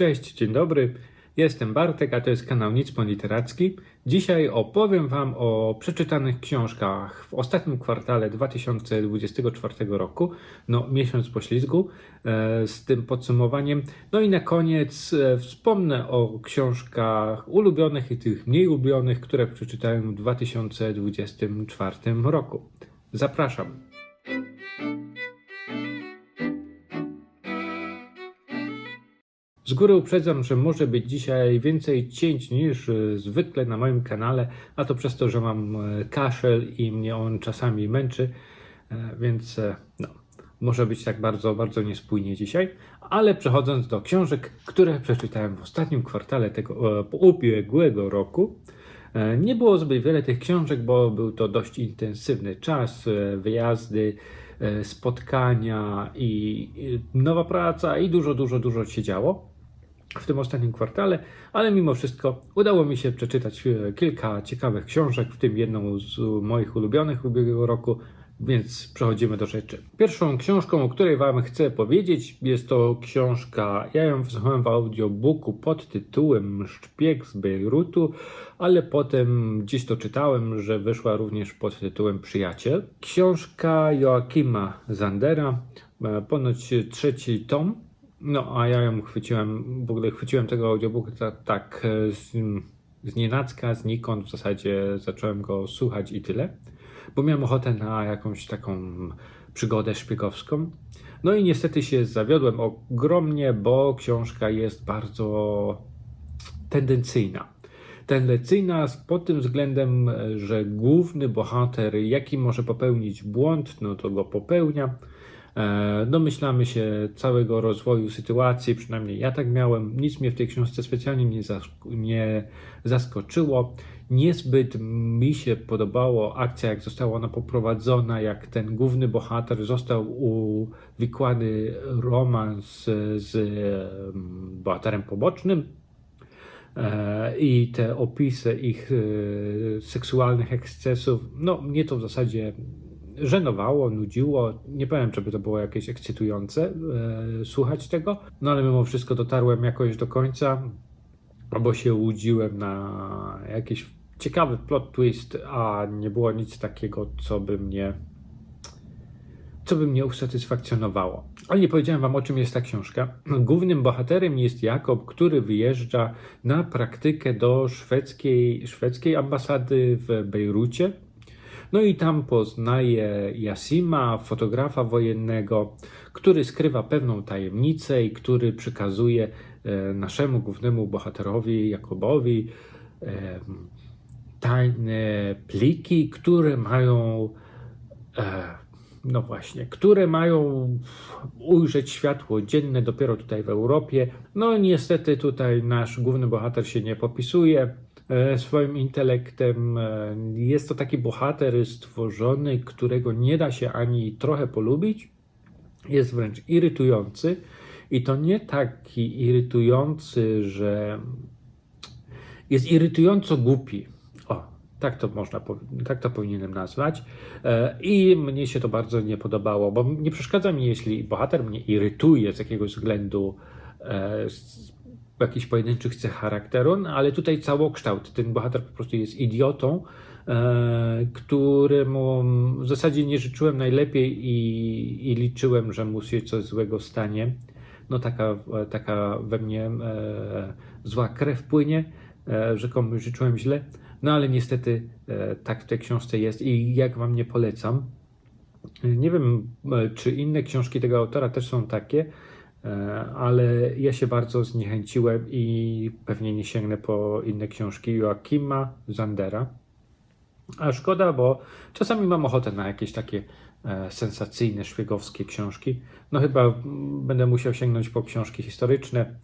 Cześć, dzień dobry. Jestem Bartek, a to jest kanał Nicpon Literacki. Dzisiaj opowiem Wam o przeczytanych książkach w ostatnim kwartale 2024 roku, no miesiąc poślizgu, e, z tym podsumowaniem. No i na koniec e, wspomnę o książkach ulubionych i tych mniej ulubionych, które przeczytałem w 2024 roku. Zapraszam. Z góry uprzedzam, że może być dzisiaj więcej cięć niż e, zwykle na moim kanale, a to przez to, że mam e, kaszel i mnie on czasami męczy, e, więc no, może być tak bardzo, bardzo niespójnie dzisiaj. Ale przechodząc do książek, które przeczytałem w ostatnim kwartale tego ubiegłego roku, nie było zbyt wiele tych książek, bo był to dość intensywny czas, wyjazdy, spotkania i nowa praca i dużo, dużo, dużo się działo w tym ostatnim kwartale, ale mimo wszystko udało mi się przeczytać e, kilka ciekawych książek, w tym jedną z moich ulubionych ubiegłego roku, więc przechodzimy do rzeczy. Pierwszą książką, o której Wam chcę powiedzieć, jest to książka, ja ją wysłuchałem w audiobooku pod tytułem Szpieg z Bejrutu, ale potem gdzieś to czytałem, że wyszła również pod tytułem Przyjaciel. Książka Joachima Zandera, e, ponoć trzeci tom, no, a ja ją chwyciłem, w ogóle chwyciłem tego audiobooka tak, e, z, z nienacka, znikąd w zasadzie zacząłem go słuchać i tyle, bo miałem ochotę na jakąś taką przygodę szpiegowską. No i niestety się zawiodłem ogromnie, bo książka jest bardzo tendencyjna. Tendencyjna pod tym względem, że główny bohater, jaki może popełnić błąd, no to go popełnia. E, Domyślamy się całego rozwoju sytuacji, przynajmniej ja tak miałem. Nic mnie w tej książce specjalnie nie, zask- nie zaskoczyło. Niezbyt mi się podobało akcja, jak została ona poprowadzona, jak ten główny bohater został uwikłany romans z em, bohaterem pobocznym. E, I te opisy ich e, seksualnych ekscesów, no mnie to w zasadzie żenowało, nudziło. Nie powiem, czy by to było jakieś ekscytujące e, słuchać tego, no ale mimo wszystko dotarłem jakoś do końca, albo się łudziłem na jakiś ciekawy plot twist, a nie było nic takiego, co by mnie co by mnie usatysfakcjonowało. Ale nie powiedziałem wam, o czym jest ta książka. Głównym bohaterem jest Jakob, który wyjeżdża na praktykę do szwedzkiej, szwedzkiej ambasady w Bejrucie. No i tam poznaje Jasima, fotografa wojennego, który skrywa pewną tajemnicę i który przekazuje e, naszemu głównemu bohaterowi Jakobowi e, tajne pliki, które mają e, no właśnie, które mają ujrzeć światło dzienne dopiero tutaj w Europie. No niestety tutaj nasz główny bohater się nie popisuje swoim intelektem. E, Jest to taki bohater stworzony, którego nie da się ani trochę polubić. Jest wręcz irytujący. I to nie taki irytujący, że jest irytująco głupi. O, tak to można, tak to powinienem nazwać. E, I mnie się to bardzo nie podobało, bo nie przeszkadza mi, jeśli bohater mnie irytuje z jakiegoś względu, e, jakichś pojedynczych cech charakteru, no, ale tutaj całokształt. Ten bohater po prostu jest idiotą, e, któremu w zasadzie nie życzyłem najlepiej i, i liczyłem, że mu się coś złego stanie. No taka, taka we mnie e, zła krew płynie, e, że komuś życzyłem źle. No ale niestety e, tak w tej książce jest i jak wam nie polecam. Nie wiem, e, czy inne książki tego autora też są takie, ale ja się bardzo zniechęciłem i pewnie nie sięgnę po inne książki Joachima Zandera. A szkoda, bo czasami mam ochotę na jakieś takie e, sensacyjne, szpiegowskie książki. No chyba będę musiał sięgnąć po książki historyczne,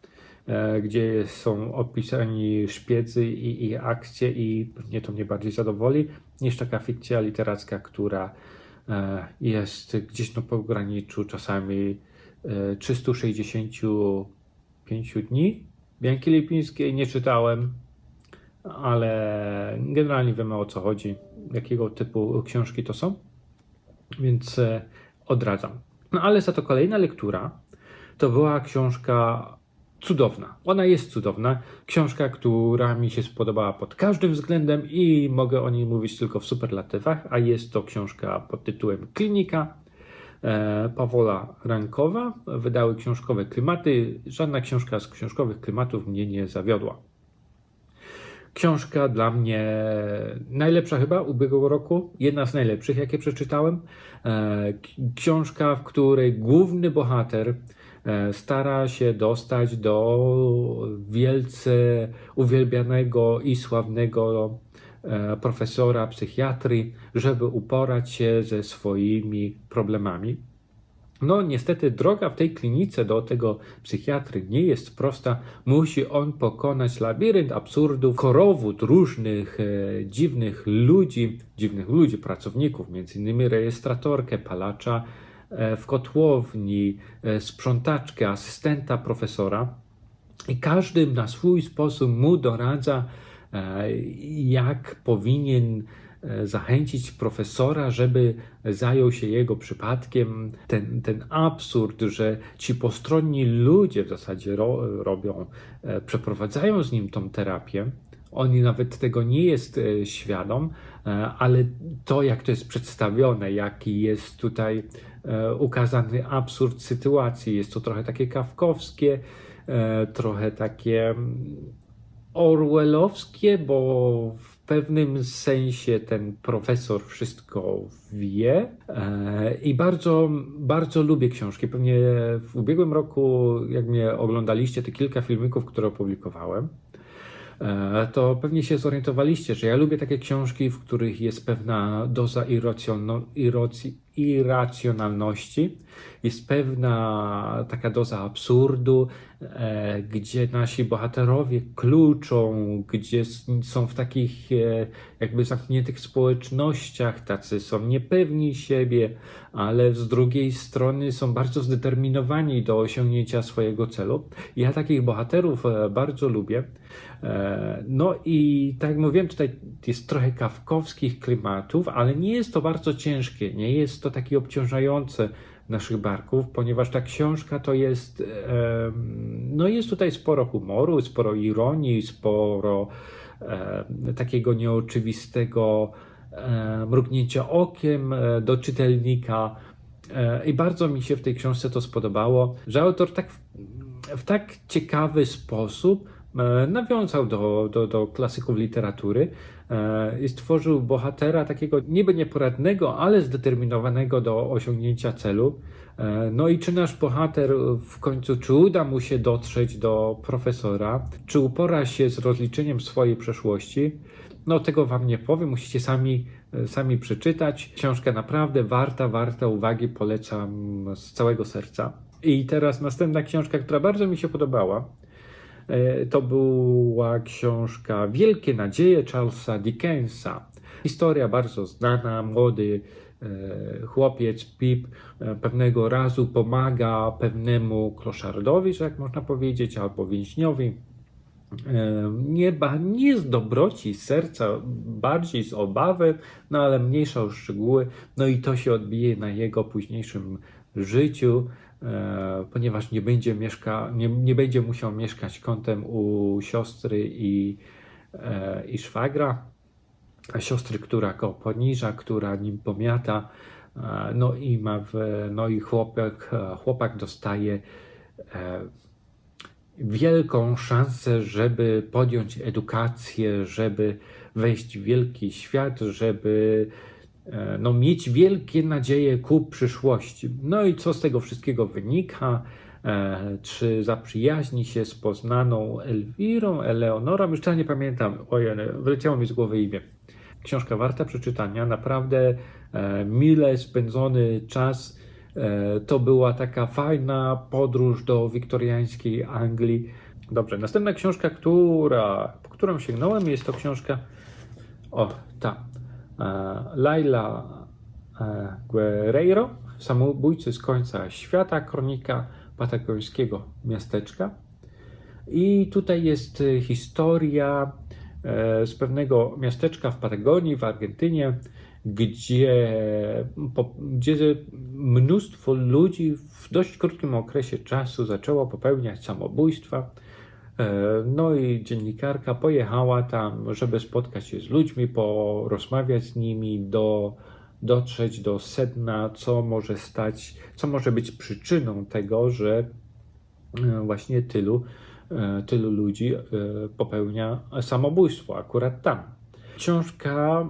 e, gdzie są opisani szpiedzy i, i akcje i pewnie to mnie bardziej zadowoli niż taka fikcja literacka, która e, jest gdzieś na pograniczu czasami e, 365 dni. Bianki Lipińskiej nie czytałem, ale generalnie wiemy o co chodzi, jakiego typu książki to są, więc e, odradzam. No ale za to kolejna lektura to była książka cudowna. Ona jest cudowna. Książka, która mi się spodobała pod każdym względem i mogę o niej mówić tylko w superlatywach, a jest to książka pod tytułem Klinika e, Pawła Rankowa. Wydały książkowe klimaty. Żadna książka z książkowych klimatów mnie nie zawiodła. Książka dla mnie najlepsza chyba ubiegłego roku, jedna z najlepszych, jakie przeczytałem. E, Książka, w której główny bohater e, stara się dostać do wielce uwielbianego i sławnego profesora psychiatrii, żeby uporać się ze swoimi problemami. No, niestety, droga w tej klinice do tego psychiatry nie jest prosta. Musi on pokonać labirynt absurdów, korowód różnych e, dziwnych ludzi, dziwnych ludzi, pracowników, innymi rejestratorkę, palacza e, w kotłowni, e, sprzątaczkę, asystenta profesora. I każdy na swój sposób mu doradza, e, jak powinien e, zachęcić profesora, żeby zajął się jego przypadkiem. Ten, ten absurd, że ci postronni ludzie w zasadzie ro, robią, e, przeprowadzają z nim tą terapię. On nawet tego nie jest e, świadom, e, ale to, jak to jest przedstawione, jaki jest tutaj e, ukazany absurd sytuacji, jest to trochę takie kawkowskie, e, trochę takie orwellowskie, bo w pewnym sensie ten profesor wszystko wie e, i bardzo, bardzo lubię książki. Pewnie w ubiegłym roku, jak mnie oglądaliście, te kilka filmików, które opublikowałem, e, to pewnie się zorientowaliście, że ja lubię takie książki, w których jest pewna doza irracji- irracjonalności, jest pewna taka doza absurdu, e, gdzie nasi bohaterowie kluczą, gdzie są w takich e, jakby zamkniętych społecznościach, tacy są niepewni siebie, ale z drugiej strony są bardzo zdeterminowani do osiągnięcia swojego celu. Ja takich bohaterów e, bardzo lubię. E, No i tak jak mówiłem, tutaj jest trochę kawkowskich klimatów, ale nie jest to bardzo ciężkie, nie jest to takie obciążające naszych barków, ponieważ ta książka to jest, no jest tutaj sporo humoru, sporo ironii, sporo takiego nieoczywistego mrugnięcia okiem e, do czytelnika. E, I bardzo mi się w tej książce to spodobało, że autor tak w, tak ciekawy sposób e, nawiązał do, do, do klasyków literatury i stworzył bohatera takiego niby nieporadnego, ale zdeterminowanego do osiągnięcia celu. E, No i czy nasz bohater w końcu, czy uda mu się dotrzeć do profesora, czy upora się z rozliczeniem swojej przeszłości? No tego wam nie powiem, musicie sami, e, sami przeczytać. Książka naprawdę warta, warta uwagi, polecam z całego serca. I teraz następna książka, która bardzo mi się podobała, E, To była książka Wielkie Nadzieje Charlesa Dickensa. Historia bardzo znana, młody e, chłopiec Pip e, pewnego razu pomaga pewnemu kloszardowi, że jak można powiedzieć, albo więźniowi. E, Nie, z dobroci serca, bardziej z obawy, no ale mniejsza o szczegóły. No i to się odbije na jego późniejszym życiu, e, ponieważ nie będzie, mieszka, nie, nie będzie musiał mieszkać kątem u siostry i, e, i szwagra. Siostry, która go poniża, która nim pomiata. e, No i ma w, no i chłopak, e, chłopak dostaje e, wielką szansę, żeby podjąć edukację, żeby wejść w wielki świat, żeby e, no, mieć wielkie nadzieje ku przyszłości. No i co z tego wszystkiego wynika? E, Czy zaprzyjaźni się z poznaną Elwirą, Eleonorą? Już teraz nie pamiętam, ojej, wyleciało mi z głowy imię. Książka warta przeczytania, naprawdę e, mile spędzony czas. E, To była taka fajna podróż do wiktoriańskiej Anglii. Dobrze, następna książka, która, po którą sięgnąłem, jest to książka. O, ta. E, Laila e, Guerreiro, Samobójcy z końca świata, kronika patagońskiego miasteczka. I tutaj jest historia e, z pewnego miasteczka w Patagonii, w Argentynie, gdzie, gdzie mnóstwo ludzi w dość krótkim okresie czasu zaczęło popełniać samobójstwa. E, No i dziennikarka pojechała tam, żeby spotkać się z ludźmi, porozmawiać z nimi, do, dotrzeć do sedna, co może stać, co może być przyczyną tego, że e, właśnie tylu, e, tylu ludzi popełnia samobójstwo akurat tam. Książka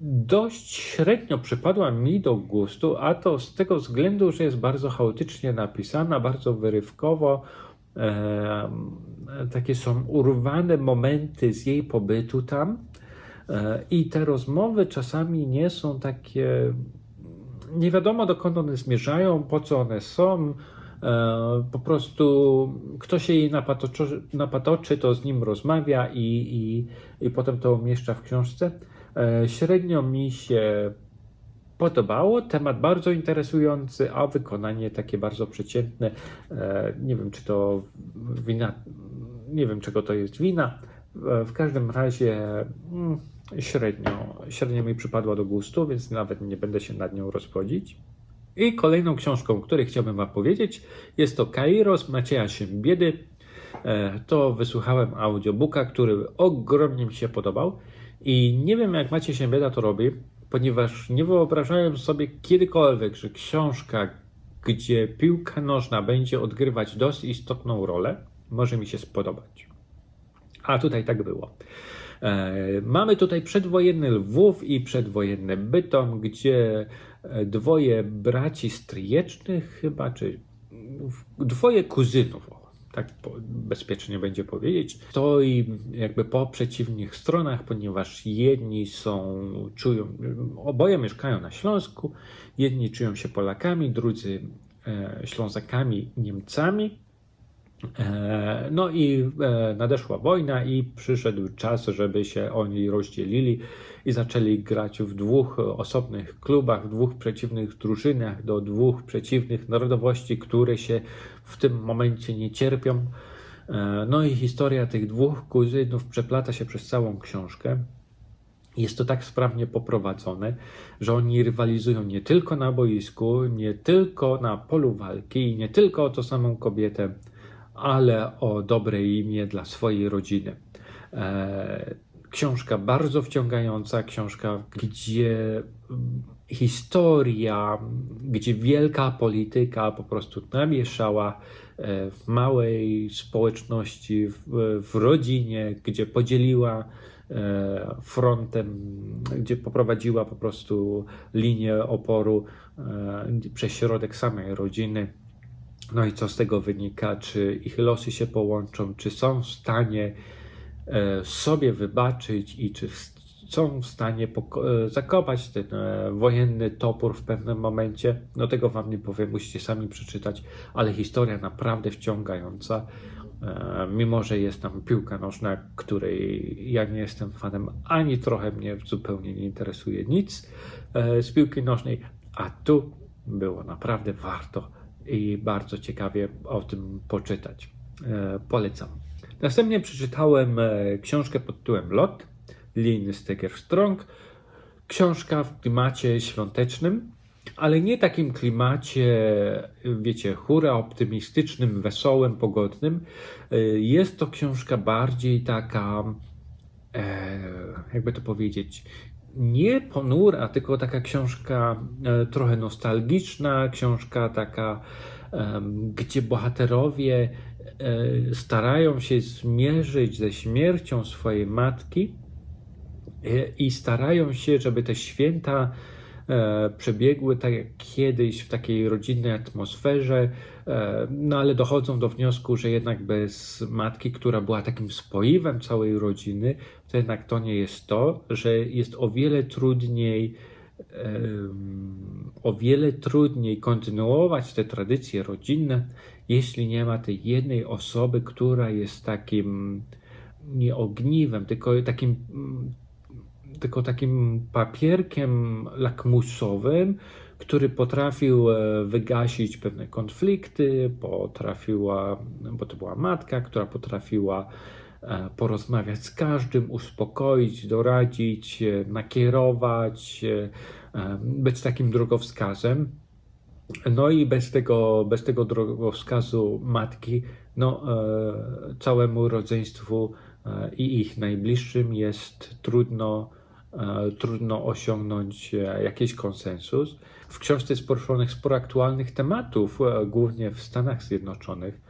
dość średnio przypadła mi do gustu, a to z tego względu, że jest bardzo chaotycznie napisana, bardzo wyrywkowo. Takie są urwane momenty z jej pobytu tam. E, I te rozmowy czasami nie są takie. Nie wiadomo dokąd one zmierzają, po co one są. E, Po prostu kto się jej napatoczy, napatoczy, to z nim rozmawia i, i, i potem to umieszcza w książce. E, Średnio mi się podobało. Temat bardzo interesujący, a wykonanie takie bardzo przeciętne. E, Nie wiem, czy to wina, nie wiem, czego to jest wina. E, W każdym razie mm, średnio, średnio mi przypadła do gustu, więc nawet nie będę się nad nią rozwodzić. I kolejną książką, o której chciałbym Wam powiedzieć, jest to Kairos Macieja Biedy. E, To wysłuchałem audiobooka, który ogromnie mi się podobał. I nie wiem, jak Maciej Bieda to robi, ponieważ nie wyobrażałem sobie kiedykolwiek, że książka, gdzie piłka nożna będzie odgrywać dość istotną rolę, może mi się spodobać. A tutaj tak było. E, Mamy tutaj przedwojenny Lwów i przedwojenny Bytom, gdzie e, dwoje braci stryjecznych chyba, czy dwoje kuzynów, tak bezpiecznie będzie powiedzieć, stoi jakby po przeciwnych stronach, ponieważ jedni są, czują, oboje mieszkają na Śląsku, jedni czują się Polakami, drudzy e, Ślązakami, Niemcami. E, No i e, nadeszła wojna i przyszedł czas, żeby się oni rozdzielili i zaczęli grać w dwóch osobnych klubach, w dwóch przeciwnych drużynach, do dwóch przeciwnych narodowości, które się w tym momencie nie cierpią. E, No i historia tych dwóch kuzynów przeplata się przez całą książkę. Jest to tak sprawnie poprowadzone, że oni rywalizują nie tylko na boisku, nie tylko na polu walki, nie tylko o tą samą kobietę, ale o dobre imię dla swojej rodziny. E, Książka bardzo wciągająca, książka, gdzie mm, historia, gdzie wielka polityka po prostu namieszała e, w małej społeczności, w, w rodzinie, gdzie podzieliła e, frontem, gdzie poprowadziła po prostu linię oporu przez środek samej rodziny. No i co z tego wynika? Czy ich losy się połączą? Czy są w stanie e, sobie wybaczyć i czy są w stanie e, zakopać ten e, wojenny topór w pewnym momencie? No tego wam nie powiem, musicie sami przeczytać, ale historia naprawdę wciągająca. Mimo, że jest tam piłka nożna, której ja nie jestem fanem, ani trochę mnie zupełnie nie interesuje nic z piłki nożnej, a tu było naprawdę warto i bardzo ciekawie o tym poczytać. E, Polecam. Następnie przeczytałem e, książkę pod tytułem Lot, Lin Steger Strong. Książka w klimacie świątecznym, ale nie takim klimacie, wiecie, hura, optymistycznym, wesołym, pogodnym. E, Jest to książka bardziej taka, jakby to powiedzieć, nie ponura, tylko taka książka e, trochę nostalgiczna, książka taka, gdzie bohaterowie e, starają się zmierzyć ze śmiercią swojej matki e, i starają się, żeby te święta przebiegły tak jak kiedyś w takiej rodzinnej atmosferze, no ale dochodzą do wniosku, że jednak bez matki, która była takim spoiwem całej rodziny, to jednak to nie jest to, że jest o wiele trudniej o wiele trudniej kontynuować te tradycje rodzinne, jeśli nie ma tej jednej osoby, która jest takim nie ogniwem, tylko takim tylko takim papierkiem lakmusowym, który potrafił e, wygasić pewne konflikty, potrafiła, bo to była matka, która potrafiła e, porozmawiać z każdym, uspokoić, doradzić, e, nakierować, być takim drogowskazem. No i bez tego, bez tego drogowskazu matki, no, całemu rodzeństwu i ich najbliższym jest trudno, trudno osiągnąć jakiś konsensus. W książce jest poruszonych sporo aktualnych tematów, e, głównie w Stanach Zjednoczonych.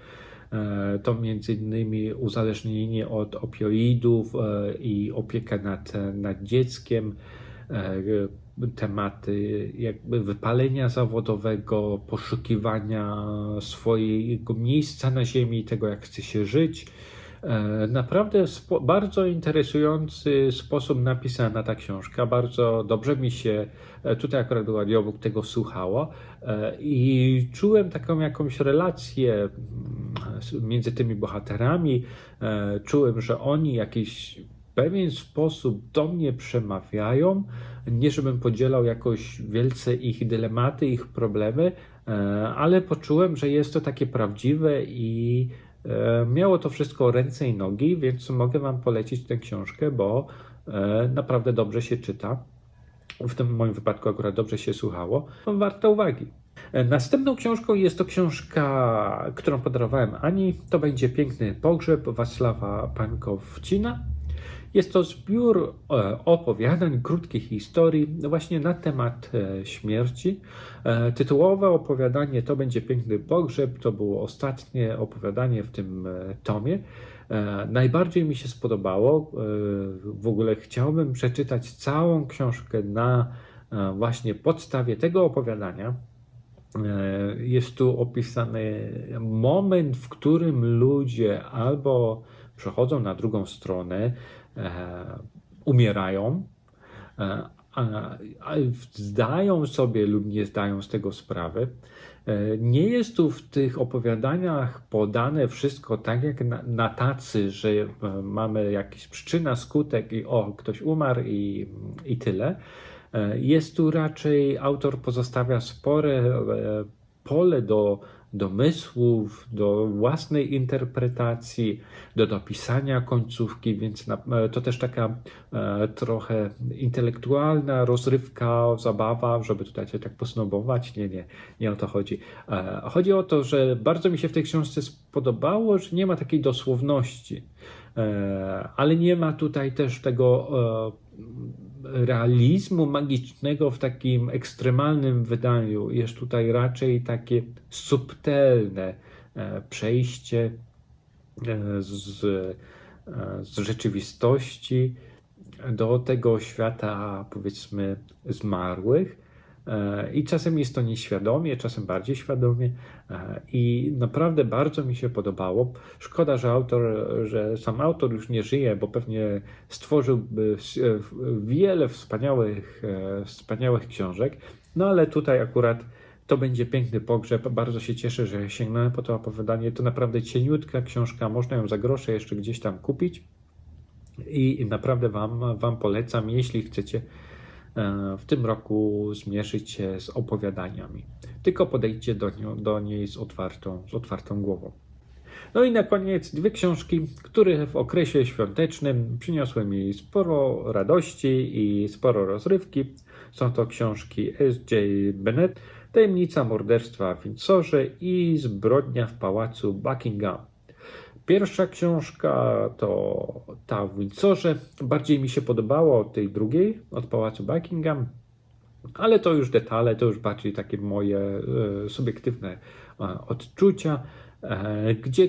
E, To między innymi uzależnienie od opioidów e, i opieka nad, nad dzieckiem, tematy jakby wypalenia zawodowego, poszukiwania swojego miejsca na ziemi, tego jak chce się żyć. E, Naprawdę spo, bardzo interesujący sposób napisana ta książka. Bardzo dobrze mi się e, tutaj akurat audiobook tego słuchało e, i czułem taką jakąś relację mm, między tymi bohaterami. Czułem, że oni jakiś pewien sposób do mnie przemawiają. Nie, żebym podzielał jakoś wielce ich dylematy, ich problemy, ale poczułem, że jest to takie prawdziwe i miało to wszystko ręce i nogi, więc mogę Wam polecić tę książkę, bo e, naprawdę dobrze się czyta. W tym moim wypadku akurat dobrze się słuchało. Warta uwagi. E, Następną książką jest to książka, którą podarowałem Ani. To będzie Piękny Pogrzeb Wacława Pankowcina. Jest to zbiór e, opowiadań, krótkich historii właśnie na temat e, śmierci. E, Tytułowe opowiadanie to będzie Piękny Pogrzeb. To było ostatnie opowiadanie w tym tomie. Najbardziej mi się spodobało. W ogóle chciałbym przeczytać całą książkę na właśnie podstawie tego opowiadania. Jest tu opisany moment, w którym ludzie albo przechodzą na drugą stronę, umierają, e, a, a zdają sobie lub nie zdają z tego sprawy. E, Nie jest tu w tych opowiadaniach podane wszystko tak jak na, na tacy, że e, mamy jakiś przyczyna, skutek i o, ktoś umarł i, i tyle. E, Jest tu raczej autor pozostawia spore e, pole do domysłów, do własnej interpretacji, do dopisania końcówki, więc e, to też taka e, trochę intelektualna rozrywka, zabawa, żeby tutaj się tak posnobować. Nie, nie, nie o to chodzi. E, chodzi o to, że bardzo mi się w tej książce spodobało, że nie ma takiej dosłowności, ale nie ma tutaj też tego realizmu magicznego w takim ekstremalnym wydaniu. Jest tutaj raczej takie subtelne e, przejście e, z, e, z rzeczywistości do tego świata, powiedzmy, zmarłych. E, I czasem jest to nieświadomie, czasem bardziej świadomie. E, I naprawdę bardzo mi się podobało. Szkoda, że autor, że sam autor już nie żyje, bo pewnie stworzyłby wiele wspaniałych, e, wspaniałych książek. No ale tutaj akurat to będzie piękny pogrzeb. Bardzo się cieszę, że sięgnąłem po to opowiadanie. To naprawdę cieniutka książka. Można ją za grosze jeszcze gdzieś tam kupić. I naprawdę Wam, wam polecam, jeśli chcecie w tym roku zmierzyć się z opowiadaniami. Tylko podejdźcie do, do niej z otwartą, z otwartą głową. No i na koniec dwie książki, które w okresie świątecznym przyniosły mi sporo radości i sporo rozrywki. Są to książki S.J. Bennett, Tajemnica morderstwa w Windsorze i Zbrodnia w pałacu Buckingham. Pierwsza książka to ta w Windsorze. Bardziej mi się podobało od tej drugiej, od Pałacu Buckingham, ale to już detale, to już bardziej takie moje e, subiektywne e, odczucia, e, gdzie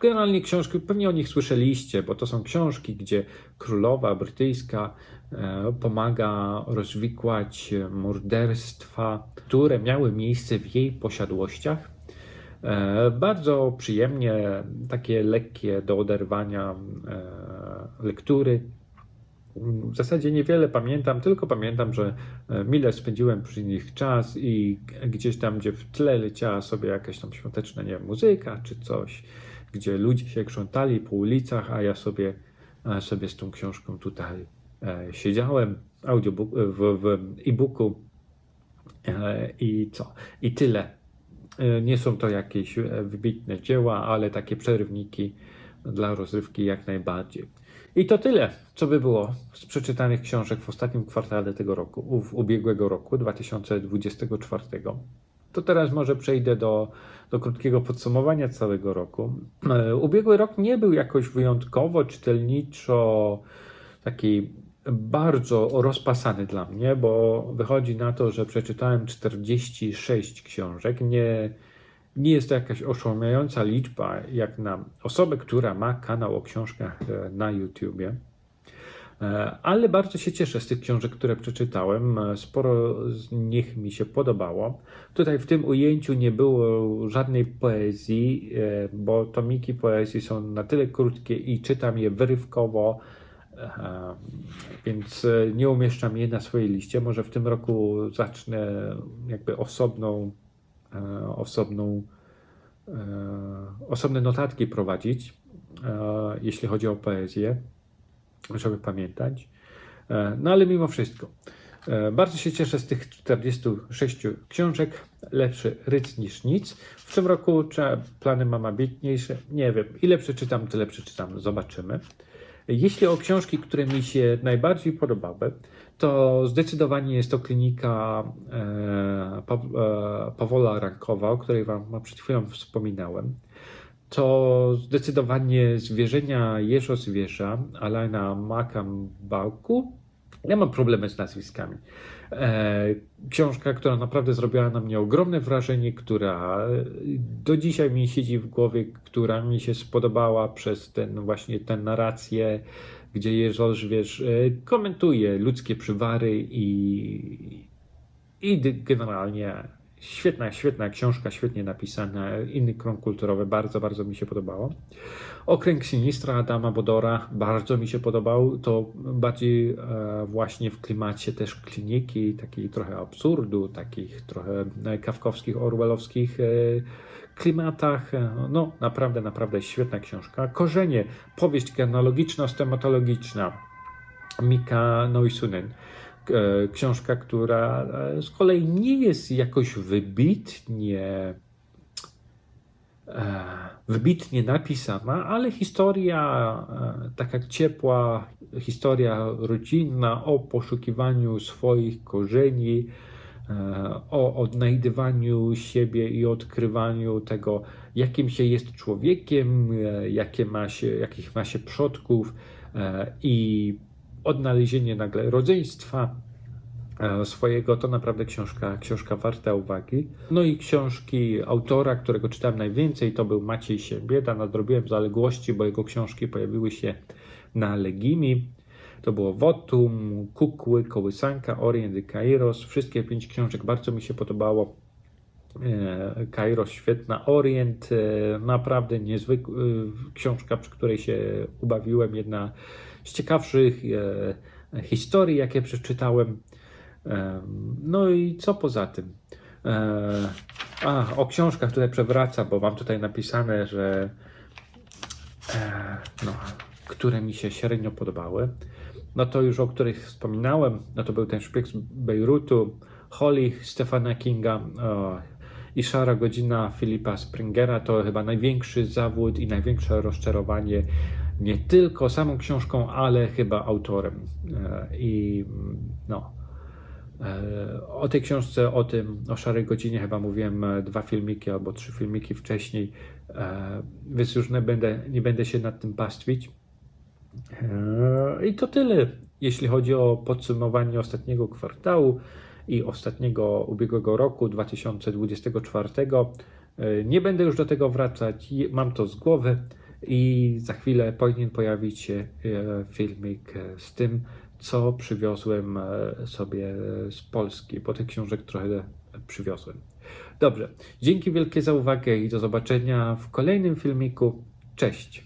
generalnie książki, pewnie o nich słyszeliście, bo to są książki, gdzie królowa brytyjska e, pomaga rozwikłać morderstwa, które miały miejsce w jej posiadłościach. E, Bardzo przyjemnie, takie lekkie do oderwania e, lektury. W zasadzie niewiele pamiętam, tylko pamiętam, że e, mile spędziłem przy nich czas i gdzieś tam, gdzie w tle leciała sobie jakaś tam świąteczna, nie wiem, muzyka czy coś, gdzie ludzie się krzątali po ulicach, a ja sobie, sobie z tą książką tutaj siedziałem audiobook, w, w e-booku i co? I tyle. E, Nie są to jakieś e, wybitne dzieła, ale takie przerywniki dla rozrywki jak najbardziej. I to tyle, co by było z przeczytanych książek w ostatnim kwartale tego roku, w ubiegłego roku 2024. To teraz może przejdę do, do krótkiego podsumowania całego roku. E, Ubiegły rok nie był jakoś wyjątkowo czytelniczo taki bardzo rozpasany dla mnie, bo wychodzi na to, że przeczytałem 46 książek. Nie, nie jest to jakaś oszałamiająca liczba, jak na osobę, która ma kanał o książkach e, na YouTubie. E, Ale bardzo się cieszę z tych książek, które przeczytałem. E, Sporo z nich mi się podobało. Tutaj w tym ujęciu nie było żadnej poezji, bo tomiki poezji są na tyle krótkie i czytam je wyrywkowo, więc e, nie umieszczam je na swojej liście. Może w tym roku zacznę jakby osobną, e, osobną, e, osobne notatki prowadzić, jeśli chodzi o poezję żeby pamiętać. No ale mimo wszystko, bardzo się cieszę z tych 46 książek. Lepszy ryc niż nic. W tym roku plany mam ambitniejsze. Nie wiem, ile przeczytam, tyle przeczytam. Zobaczymy. Jeśli o książki, które mi się najbardziej podobały, to zdecydowanie jest to klinika e, Pa, e, Pawola Rankowa, o której Wam przed chwilą wspominałem to zdecydowanie zwierzenia Jeżo Zwierza, Alana Makambałku. Ja mam problemy z nazwiskami. E, książka, która naprawdę zrobiła na mnie ogromne wrażenie, która do dzisiaj mi siedzi w głowie, która mi się spodobała przez ten właśnie tę narrację, gdzie Jeżo Zwierz e, komentuje ludzkie przywary i, i generalnie świetna, świetna książka, świetnie napisana, inny krąg kulturowy, bardzo, bardzo mi się podobało. Okręg Sinistra Adama Bodora bardzo mi się podobał, to bardziej e, właśnie w klimacie też kliniki, takiej trochę absurdu, takich trochę e, kawkowskich, orwellowskich e, klimatach. No naprawdę, naprawdę świetna książka. Korzenie, powieść genealogiczna, stematologiczna. Mika Noisunen. E, Książka, która e, z kolei nie jest jakoś wybitnie e, wybitnie napisana, ale historia taka ciepła, historia rodzinna o poszukiwaniu swoich korzeni, o odnajdywaniu siebie i odkrywaniu tego, jakim się jest człowiekiem, jakie ma się, jakich ma się przodków i odnalezienie nagle rodzeństwa e, swojego, to naprawdę książka, książka warta uwagi. No i książki autora, którego czytałem najwięcej, to był Maciej Siembieda. Nadrobiłem zaległości, bo jego książki pojawiły się na Legimi. To było Wotum, Kukły, Kołysanka, Orient i Kairos. Wszystkie pięć książek bardzo mi się podobało. E, Kairos świetna, Orient e, naprawdę niezwykła książka, przy której się ubawiłem. Jedna z ciekawszych e, historii, jakie przeczytałem. No i co poza tym? E, A, o książkach tutaj przewraca, bo mam tutaj napisane, że e, no, które mi się średnio podobały. No to już o których wspominałem, no to był ten szpieg z Bejrutu, Holly Stefana Kinga o, i Szara Godzina Filipa Springera to chyba największy zawód i największe rozczarowanie nie tylko samą książką, ale chyba autorem. E, I no, e, o tej książce, o tym, o Szarej Godzinie chyba mówiłem e, dwa filmiki albo trzy filmiki wcześniej, więc już nie będę, nie będę się nad tym pastwić. I to tyle, jeśli chodzi o podsumowanie ostatniego kwartału i ostatniego ubiegłego roku 2024. E, Nie będę już do tego wracać, mam to z głowy i za chwilę powinien pojawić się e, filmik e, z tym, co przywiozłem e, sobie z Polski, bo tych książek trochę przywiozłem. Dobrze, dzięki wielkie za uwagę i do zobaczenia w kolejnym filmiku. Cześć!